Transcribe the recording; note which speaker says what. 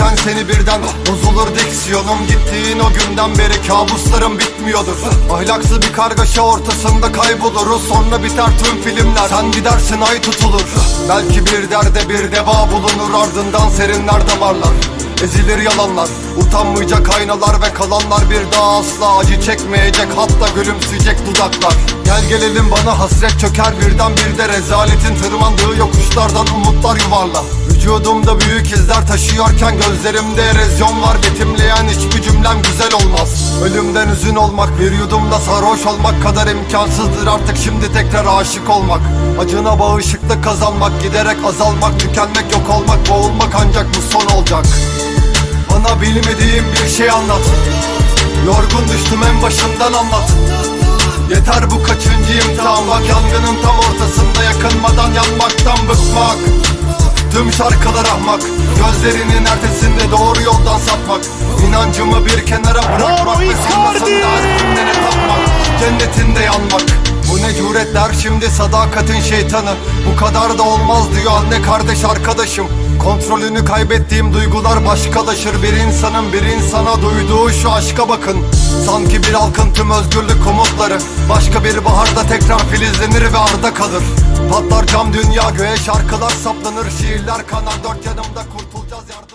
Speaker 1: dinlerken seni birden Bozulur diksiyonum. Gittiğin o günden beri kabuslarım bitmiyordur. Ahlaksız bir kargaşa ortasında kayboluruz. Sonra biter tüm filmler. Sen gidersin ay tutulur. Belki bir derde bir deva bulunur. Ardından serinler damarlar. Ezilir yalanlar. Utanmayacak aynalar ve kalanlar Bir daha asla acı çekmeyecek. Hatta gülümseyecek dudaklar. Gel gelelim bana hasret çöker. Birden bir de Rezaletin tırmandığı yokuşlardan umutlar yuvarla Vücudumda büyük izler taşıyorken Gözlerimde erozyon var. Betimleyen hiçbir cümlem güzel olmaz. Ölümden üzün olmak Bir yudumda sarhoş olmak kadar imkansızdır. Artık şimdi tekrar aşık olmak Acına bağışıklık kazanmak Giderek azalmak, tükenmek, yok olmak Boğulmak ancak bu son olacak. Bana bilmediğim bir şey anlat. Yorgun düştüm en başından anlat. Yeter bu kaçıncı imtihan Bak yangının tam ortasında yakınmadan yanmaktan bıkmak Tüm şarkılar ahmak Gözlerinin ertesinde doğru yoldan sapmak. İnancımı bir kenara bırakmak Ve sonrasında cümlene tapmak Cennetinde yanmak. Bu ne cüretler şimdi sadakatin şeytanı. Bu kadar da olmaz diyor anne kardeş arkadaşım Kontrolünü kaybettiğim duygular başkalaşır. Bir insanın bir insana duyduğu şu aşka bakın. Sanki bir halkın tüm özgürlük umutları Başka bir baharda tekrar filizlenir ve arda kalır. Patlar cam dünya göğe şarkılar saplanır. Şiirler kanar dört yanımda kurtulacağız yardım